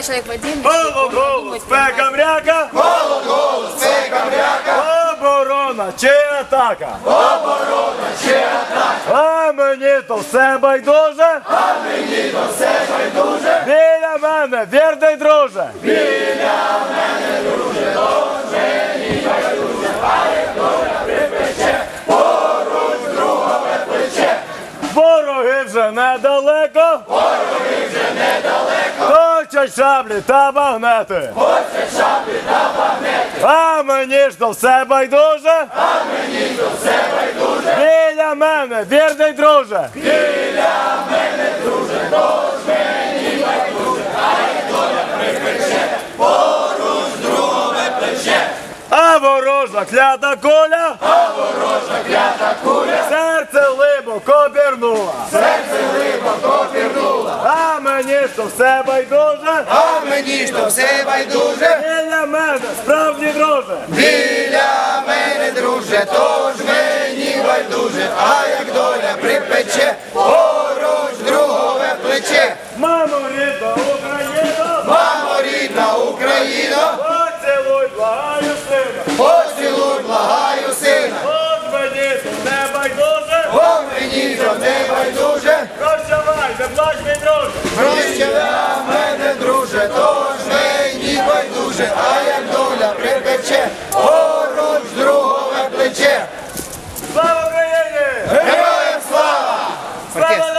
Когда человек в отдельности, Голод, голод, спека мряка. Голод, голод, спека мряка. Оборона чи атака. Оборона чи атака. А мені то все байдуже. А мені то все байдуже. Біля мене, вірний друже. Біля мене, друже, то мені байдуже. А як доля припече, поруч другове плече. Вороги вже недалеко. Хочуть шаблі та багнети. Хочуть шаблі та багнети. А мені ж то все байдуже. А мені ж то все байдуже. Біля мене, вірний друже. Біля мене, друже, тож мені байдуже. А як доля припече, поруч другове плече. А ворожа клята куля. А ворожа клята куля. Серце глибоко пірнула. А мені що то все байдуже, А мені що то все байдуже, біля мене справді друже. біля мене, друже, тож мені байдуже, а як доля припече, Perché?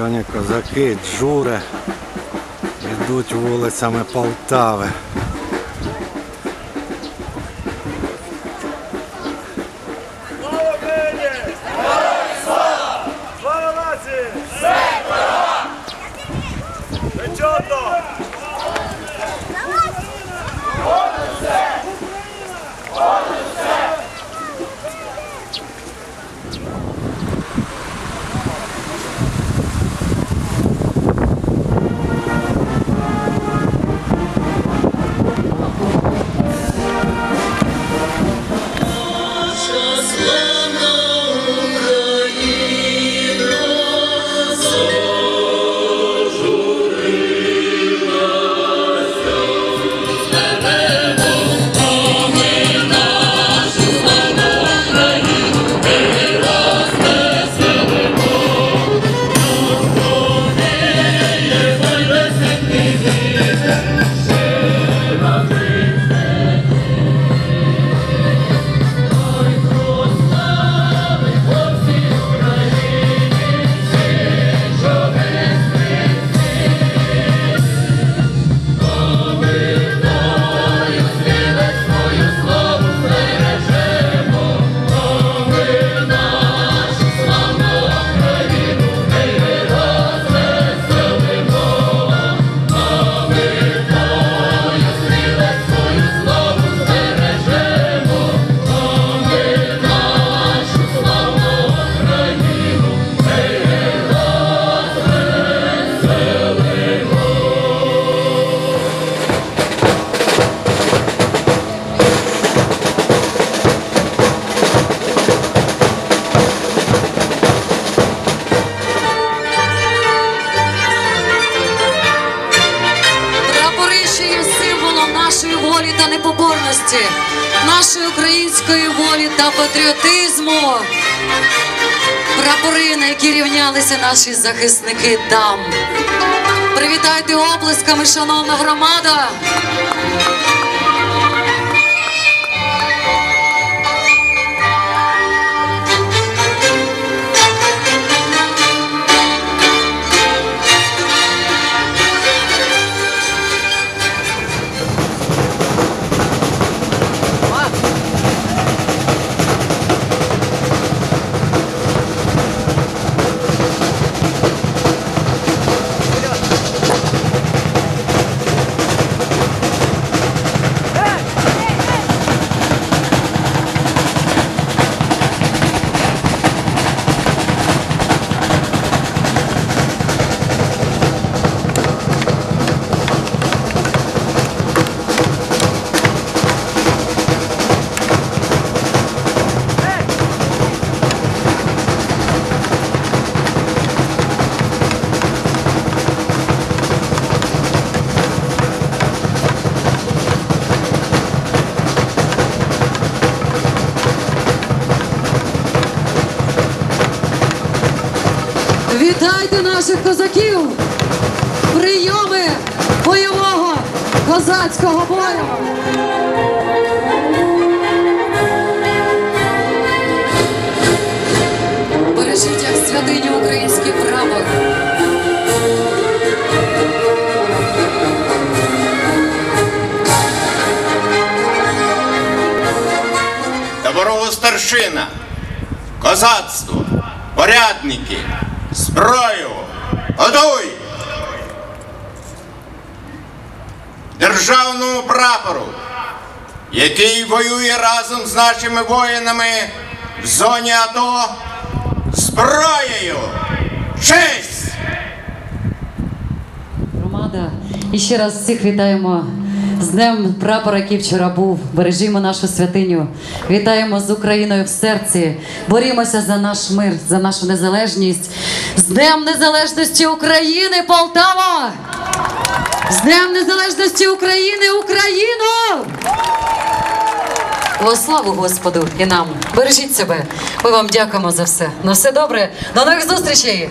Йоні козаки, джури йдуть вулицями Полтави. Незламності, нашої української волі та патріотизму. Прапори, на які рівнялися наші захисники там. Привітайте оплесками, шановна громада! Вітайте наших козаків! Прийоми бойового козацького бою! Бережіть як святиню український прапор. Таборова старшина, козацтво, порядники, зброю, готуй! Державному прапору, який воює разом з нашими воїнами в зоні АТО, зброєю! Честь! Громада. І ще раз всіх вітаємо з Днем прапора, який вчора був. Бережімо нашу святиню. Вітаємо з Україною в серці. Борімося за наш мир, за нашу незалежність. З Днем Незалежності України, Полтава! З Днем Незалежності України, Україну! Во славу Господу і нам. Бережіть себе. Ми вам дякуємо за все. На все добре. До нових зустрічей!